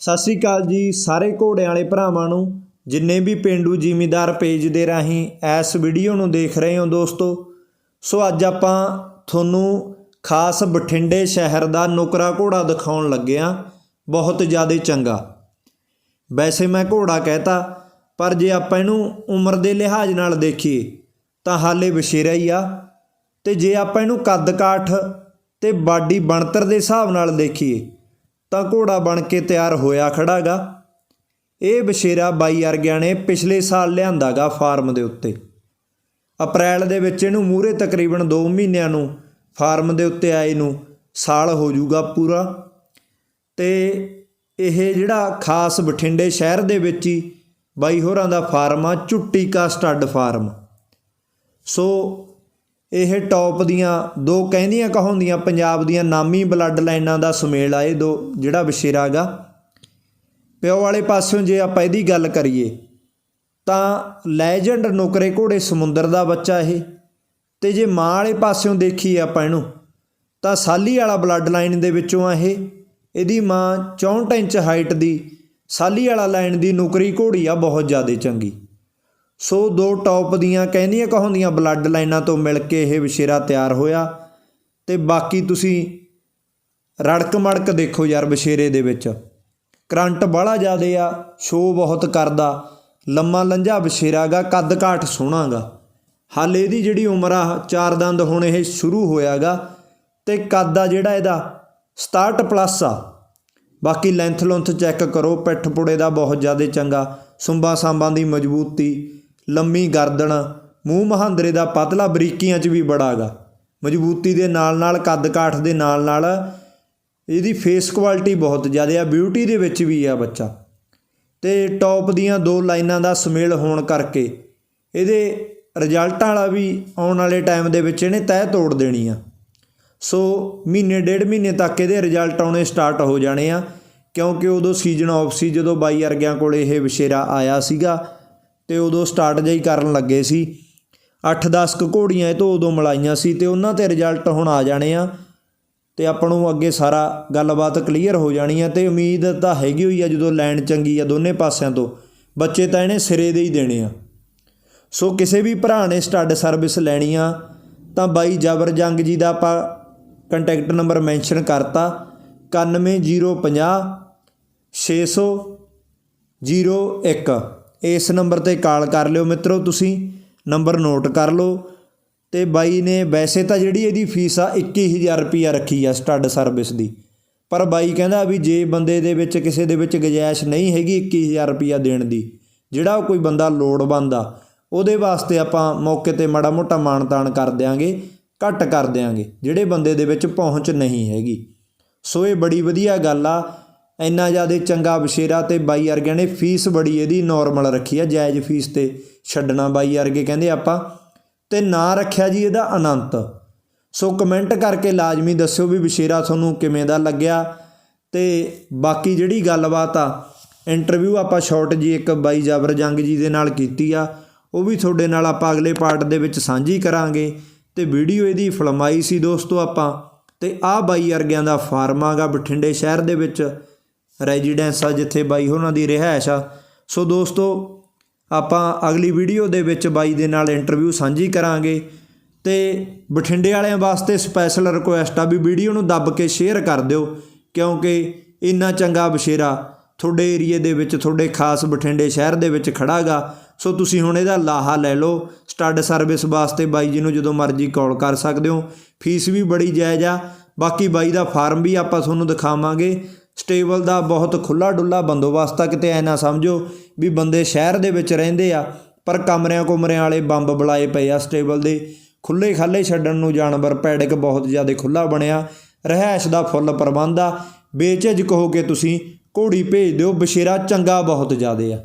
ਸਤਿ ਸ੍ਰੀ ਅਕਾਲ ਜੀ ਸਾਰੇ ਘੋੜਿਆਂ ਵਾਲੇ ਭਰਾਵਾਂ ਨੂੰ, ਜਿੰਨੇ ਵੀ ਪਿੰਡੂ ਜ਼ਿਮੀਦਾਰ ਪੇਜ ਦੇ ਰਾਹੀਂ ਇਸ ਵੀਡੀਓ ਨੂੰ ਦੇਖ ਰਹੇ ਹੋ ਦੋਸਤੋ। ਸੋ ਅੱਜ ਆਪਾਂ ਤੁਹਾਨੂੰ ਖਾਸ ਬਠਿੰਡੇ ਸ਼ਹਿਰ ਦਾ ਨੁਕਰਾ ਘੋੜਾ ਦਿਖਾਉਣ ਲੱਗੇ ਹਾਂ। ਬਹੁਤ ਜ਼ਿਆਦਾ ਚੰਗਾ। ਵੈਸੇ ਮੈਂ ਘੋੜਾ ਕਹਿਤਾ, ਪਰ ਜੇ ਆਪਾਂ ਇਹਨੂੰ ਉਮਰ ਦੇ ਲਿਹਾਜ਼ ਨਾਲ ਦੇਖੀਏ, ਤਾਂ ਹਾਲੇ ਵਛੇਰਾ ਹੀ ਆ। ਤੇ ਜੇ ਆਪਾਂ ਇਹਨੂੰ ਕੱਦ ਕਾਠ ਤੇ ਬਾਡੀ ਬਣਤਰ ਦੇ ਹਿਸਾਬ ਨਾਲ ਦੇਖੀਏ ਤਾਂ ਘੋੜਾ ਬਣ ਕੇ ਤਿਆਰ ਹੋਇਆ ਖੜਾਗਾ। ਇਹ ਬਸ਼ੇਰਾ ਬਾਈ ਵਰਗਿਆਂ ਨੇ ਪਿਛਲੇ ਸਾਲ ਲਿਆਂਦਾਗਾ ਫਾਰਮ ਦੇ ਉੱਤੇ। ਅਪ੍ਰੈਲ ਦੇ ਵਿੱਚ ਇਹਨੂੰ ਮੂਰੇ ਤਕਰੀਬਨ 2 ਮਹੀਨਿਆਂ ਨੂੰ ਫਾਰਮ ਦੇ ਉੱਤੇ ਆਏ ਨੂੰ ਸਾਲ ਹੋ ਜਾਊਗਾ ਪੂਰਾ। ਤੇ ਇਹ ਜਿਹੜਾ ਖਾਸ ਬਠਿੰਡੇ ਸ਼ਹਿਰ ਦੇ ਵਿੱਚ ਹੀ ਬਾਈ ਹੋਰਾਂ ਦਾ ਫਾਰਮ ਆ ਝੁੱਟੀ ਕਾ ਸਟੱਡ ਫਾਰਮ। ਸੋ ਇਹ ਟੌਪ ਦੀਆਂ ਦੋ ਕਹਿੰਦੀਆਂ ਕਹਾਉਂਦੀਆਂ ਪੰਜਾਬ ਦੀਆਂ ਨਾਮੀ ਬਲੱਡ ਲਾਈਨਾਂ ਦਾ ਸੁਮੇਲ ਆ ਇਹ ਦੋ, ਜਿਹੜਾ ਬਸ਼ੇਰਾ ਗਾ। ਪਿਓ ਵਾਲੇ ਪਾਸਿਓਂ ਜੇ ਆਪਾਂ ਇਹਦੀ ਗੱਲ ਕਰੀਏ, ਤਾਂ ਲੈਜੈਂਡ ਨੁਕਰੇ ਘੋੜੇ ਸਮੁੰਦਰ ਦਾ ਬੱਚਾ ਇਹ। ਤੇ ਜੇ ਮਾਂ ਵਾਲੇ ਪਾਸਿਓਂ ਦੇਖੀਏ ਆਪਾਂ ਇਹਨੂੰ, ਤਾਂ ਸਾਲੀ ਵਾਲਾ ਬਲੱਡ ਲਾਈਨ ਦੇ ਵਿੱਚੋਂ ਆ ਇਹ। ਇਹਦੀ ਮਾਂ 64 ਇੰਚ ਹਾਈਟ ਦੀ, ਸਾਲੀ ਵਾਲਾ ਲਾਈਨ ਦੀ ਨੁਕਰੀ ਘੋੜੀ ਆ ਬਹੁਤ ਜ਼ਿਆਦਾ ਚੰਗੀ। ਸੋ ਦੋ ਟੌਪ ਦੀਆਂ ਕਹਿੰਦੀਆਂ ਕਹਾਉਂਦੀਆਂ ਬਲੱਡ ਲਾਈਨਾਂ ਤੋਂ ਮਿਲ ਕੇ ਇਹ ਵਿਸ਼ੇਰਾ ਤਿਆਰ ਹੋਇਆ। ਤੇ ਬਾਕੀ ਤੁਸੀਂ ਰੜਕ ਮੜਕ ਦੇਖੋ ਯਾਰ ਵਿਸ਼ੇਰੇ ਦੇ ਵਿੱਚ। ਕਰੰਟ ਬਾਹਲਾ ਜ਼ਿਆਦੇ ਆ ਸ਼ੋ ਬਹੁਤ ਕਰਦਾ। ਲੰਮਾ ਲੰਝਾ ਵਿਸ਼ੇਰਾ ਗਾ ਕੱਦ ਕਾਠ ਸੋਹਣਾਗਾ ਹਾਲੇ ਇਹਦੀ ਜਿਹੜੀ ਉਮਰ ਆ, ਚਾਰ ਦੰਦ ਹੁਣ ਇਹ ਸ਼ੁਰੂ ਹੋਇਆਗਾ ਤੇ ਕੱਦ ਆ ਜਿਹੜਾ ਇਹਦਾ 67 ਪਲੱਸ ਆ। ਬਾਕੀ ਲੈਂਥ ਲੁੰਥ ਚੈੱਕ ਕਰੋ ਪਿੱਠ ਪੁੜੇ ਦਾ ਬਹੁਤ ਜ਼ਿਆਦਾ ਚੰਗਾ। ਸੁੰਬਾ ਸਾਂਬਾਂ ਦੀ ਮਜ਼ਬੂਤੀ ਲੰਮੀ ਗਰਦਨ, ਮੂੰਹ ਮਹਾਂਦਰੇ ਦਾ ਪਤਲਾ ਬਰੀਕੀਆਂ 'ਚ ਵੀ ਬੜਾਗਾ ਮਜ਼ਬੂਤੀ ਦੇ ਨਾਲ ਨਾਲ, ਕੱਦ ਕਾਠ ਦੇ ਨਾਲ ਨਾਲ, ਇਹਦੀ ਫੇਸ ਕੁਆਲਿਟੀ ਬਹੁਤ ਜ਼ਿਆਦਾ ਆ ਬਿਊਟੀ ਦੇ ਵਿੱਚ ਵੀ ਆ ਬੱਚਾ। ਤੇ ਟੌਪ ਦੀਆਂ ਦੋ ਲਾਈਨਾਂ ਦਾ ਸੁਮੇਲ ਹੋਣ ਕਰਕੇ ਇਹਦੇ ਰਿਜ਼ਲਟਾਂ ਵਾਲਾ ਵੀ ਆਉਣ ਵਾਲੇ ਟਾਈਮ ਦੇ ਵਿੱਚ ਇਹਨੇ ਤੈਅ ਤੋੜ ਦੇਣੀ ਆ। ਸੋ ਮਹੀਨੇ, ਡੇਢ ਮਹੀਨੇ ਤੱਕ ਇਹਦੇ ਰਿਜ਼ਲਟ ਆਉਣੇ ਸਟਾਰਟ ਹੋ ਜਾਣੇ ਆ, ਕਿਉਂਕਿ ਉਦੋਂ ਸੀਜ਼ਨ ਆਫ ਸੀ, ਜਦੋਂ ਬਾਈ ਅਰਗਿਆਂ ਕੋਲ ਇਹ ਵਿਸ਼ੇਰਾ ਆਇਆ ਸੀਗਾ। ਤੇ ਉਦੋਂ ਸਟਾਰਟ ਜਾਈ ਕਰਨ ਲੱਗੇ ਸੀ। 8-10 ਕੁ ਘੋੜੀਆਂ ਇਹ ਤੋਂ ਉਦੋਂ ਮਲਾਈਆਂ ਸੀ ਤੇ ਉਹਨਾਂ ਤੇ ਰਿਜ਼ਲਟ ਹੁਣ ਆ ਜਾਣੇ ਆ। ਤੇ ਆਪਾਂ ਨੂੰ ਅੱਗੇ ਸਾਰਾ ਗੱਲਬਾਤ ਕਲੀਅਰ ਹੋ ਜਾਣੀ ਆ ਤੇ ਉਮੀਦ ਤਾਂ ਹੈਗੀ ਹੋਈ ਆ ਜਦੋਂ ਲੈਣ ਚੰਗੀ ਆ ਦੋਨੇ ਪਾਸਿਆਂ ਤੋਂ। ਬੱਚੇ ਤਾਂ ਇਹਨੇ ਸਿਰੇ ਦੇ ਹੀ ਦੇਣੇ ਆ। ਸੋ ਕਿਸੇ ਵੀ ਭਰਾ ਨੇ ਸਟੱਡ ਸਰਵਿਸ ਲੈਣੀ ਆ, ਤਾਂ ਬਾਈ ਜਬਰ ਜੰਗ ਜੀ ਦਾ ਆਪਾਂ ਕੰਟੈਕਟ ਨੰਬਰ ਮੈਂਸ਼ਨ ਕਰਤਾ। 91050 600 01 ਇਸ ਨੰਬਰ ਤੇ ਕਾਲ ਕਰ ਲਿਓ ਮਿੱਤਰੋ ਤੁਸੀਂ, ਨੰਬਰ ਨੋਟ ਕਰ ਲਓ। ਤੇ ਬਾਈ ਨੇ ਵੈਸੇ ਤਾਂ ਜਿਹੜੀ ਇਹਦੀ ਫੀਸ ਆ 21000 ਰੁਪਿਆ ਰੱਖੀ ਆ ਸਟੱਡ ਸਰਵਿਸ ਦੀ। ਪਰ ਬਾਈ ਕਹਿੰਦਾ ਵੀ ਜੇ ਬੰਦੇ ਦੇ ਵਿੱਚ ਕਿਸੇ ਦੇ ਵਿੱਚ ਗੁੰਜਾਇਸ਼ ਨਹੀਂ ਹੈਗੀ 21000 ਰੁਪਿਆ ਦੇਣ ਦੀ, ਜਿਹੜਾ ਉਹ ਕੋਈ ਬੰਦਾ ਲੋੜਵੰਦ ਆ, ਉਹਦੇ ਵਾਸਤੇ ਆਪਾਂ ਮੌਕੇ ਤੇ ਮਾੜਾ ਮੋਟਾ ਮਾਨਤਾਨ ਕਰ ਦਿਆਂਗੇ, ਘੱਟ ਕਰ ਦਿਆਂਗੇ, ਜਿਹੜੇ ਬੰਦੇ ਦੇ ਵਿੱਚ ਪਹੁੰਚ ਨਹੀਂ ਹੈਗੀ। ਸੋ ਇਹ ਬੜੀ ਵਧੀਆ ਗੱਲ ਆ ਇੰਨਾ ਜ਼ਿਆਦਾ ਚੰਗਾ ਬਸ਼ੇਰਾ ਤੇ ਬਾਈ ਵਰਗਿਆਂ ਨੇ ਫੀਸ ਬੜੀ ਇਹਦੀ ਨਾਰਮਲ ਰੱਖੀ ਆ, ਜਾਇਜ਼ ਫੀਸ ਤੇ ਛੱਡਣਾ ਬਾਈ ਵਰਗੇ ਕਹਿੰਦੇ ਆਪਾਂ। ਤੇ ਨਾਂ ਰੱਖਿਆ ਜੀ ਇਹਦਾ ਅਨੰਤ। ਸੋ ਕਮੈਂਟ ਕਰਕੇ ਲਾਜ਼ਮੀ ਦੱਸਿਓ ਵੀ ਬਸ਼ੇਰਾ ਤੁਹਾਨੂੰ ਕਿਵੇਂ ਦਾ ਲੱਗਿਆ। ਤੇ ਬਾਕੀ ਜਿਹੜੀ ਗੱਲਬਾਤ ਆ ਇੰਟਰਵਿਊ ਆਪਾਂ ਸ਼ਾਰਟ ਜੀ ਇੱਕ ਬਾਈ ਜਬਰ ਜੰਗ ਜੀ ਦੇ ਨਾਲ ਕੀਤੀ ਆ, ਉਹ ਵੀ ਤੁਹਾਡੇ ਨਾਲ ਆਪਾਂ ਅਗਲੇ ਪਾਰਟ ਦੇ ਵਿੱਚ ਸਾਂਝੀ ਕਰਾਂਗੇ। ਤੇ ਵੀਡੀਓ ਇਹਦੀ ਫਲਮਾਈ ਸੀ ਦੋਸਤੋ ਆਪਾਂ। ਤੇ ਆਹ ਬਾਈ ਵਰਗਿਆਂ ਦਾ ਫਾਰਮ ਆਗਾ ਬਠਿੰਡੇ ਸ਼ਹਿਰ ਦੇ ਵਿੱਚ ਰੈਜ਼ੀਡੈਂਸ ਆ ਜਿੱਥੇ ਬਾਈ ਉਹਨਾਂ ਦੀ ਰਿਹਾਇਸ਼ ਆ। ਸੋ ਦੋਸਤੋ, ਆਪਾਂ ਅਗਲੀ ਵੀਡੀਓ ਦੇ ਵਿੱਚ ਬਾਈ ਦੇ ਨਾਲ ਇੰਟਰਵਿਊ ਸਾਂਝੀ ਕਰਾਂਗੇ ਤੇ ਬਠਿੰਡੇ ਵਾਲਿਆਂ ਵਾਸਤੇ ਸਪੈਸ਼ਲ ਰਿਕੁਐਸਟ ਆ ਵੀ ਵੀਡੀਓ ਨੂੰ ਦੱਬ ਕੇ ਸ਼ੇਅਰ ਕਰ ਦਿਓ, ਕਿਉਂਕਿ ਇੰਨਾ ਚੰਗਾ ਬਸ਼ੇਰਾ ਤੁਹਾਡੇ ਏਰੀਏ ਦੇ ਵਿੱਚ, ਤੁਹਾਡੇ ਖਾਸ ਬਠਿੰਡੇ ਸ਼ਹਿਰ ਦੇ ਵਿੱਚ ਖੜਾਗਾ। ਸੋ ਤੁਸੀਂ ਹੁਣ ਇਹਦਾ ਲਾਹਾ ਲੈ ਲਓ। ਸਟੱਡ ਸਰਵਿਸ ਵਾਸਤੇ ਬਾਈ ਜੀ ਨੂੰ ਜਦੋਂ ਮਰਜ਼ੀ ਕਾਲ ਕਰ ਸਕਦੇ ਹੋ। ਫੀਸ ਵੀ ਬੜੀ ਜਾਇਜ਼ ਆ। ਬਾਕੀ ਬਾਈ ਦਾ ਫਾਰਮ ਵੀ ਆਪਾਂ ਤੁਹਾਨੂੰ ਦਿਖਾਵਾਂਗੇ। ਸਟੇਬਲ ਦਾ ਬਹੁਤ ਖੁੱਲਾ ਡੁੱਲਾ ਬੰਦੋਬਸਤ ਆ ਕਿਤੇ ਐ ਨਾ ਸਮਝੋ ਵੀ ਬੰਦੇ ਸ਼ਹਿਰ ਦੇ ਵਿੱਚ ਰਹਿੰਦੇ ਆ, ਪਰ ਕਮਰਿਆਂ ਕੁਮਰਿਆਂ ਵਾਲੇ ਬੰਬ ਬੁਲਾਏ ਪਏ ਆ ਸਟੇਬਲ ਦੇ। ਖੁੱਲੇ ਖਾਲੇ ਛੱਡਣ ਨੂੰ ਜਾਨਵਰ ਪੈੜਕ ਬਹੁਤ ਜ਼ਿਆਦਾ ਖੁੱਲਾ ਬਣਿਆ। ਰਹਿائش ਦਾ ਫੁੱਲ ਪ੍ਰਬੰਧ ਆ। ਬੇਚਿਜ ਕਹੋ ਕਿ ਤੁਸੀਂ ਘੋੜੀ ਭੇਜ ਦਿਓ ਬਸ਼ੇਰਾ ਚੰਗਾ ਬਹੁਤ ਜ਼ਿਆਦਾ ਆ।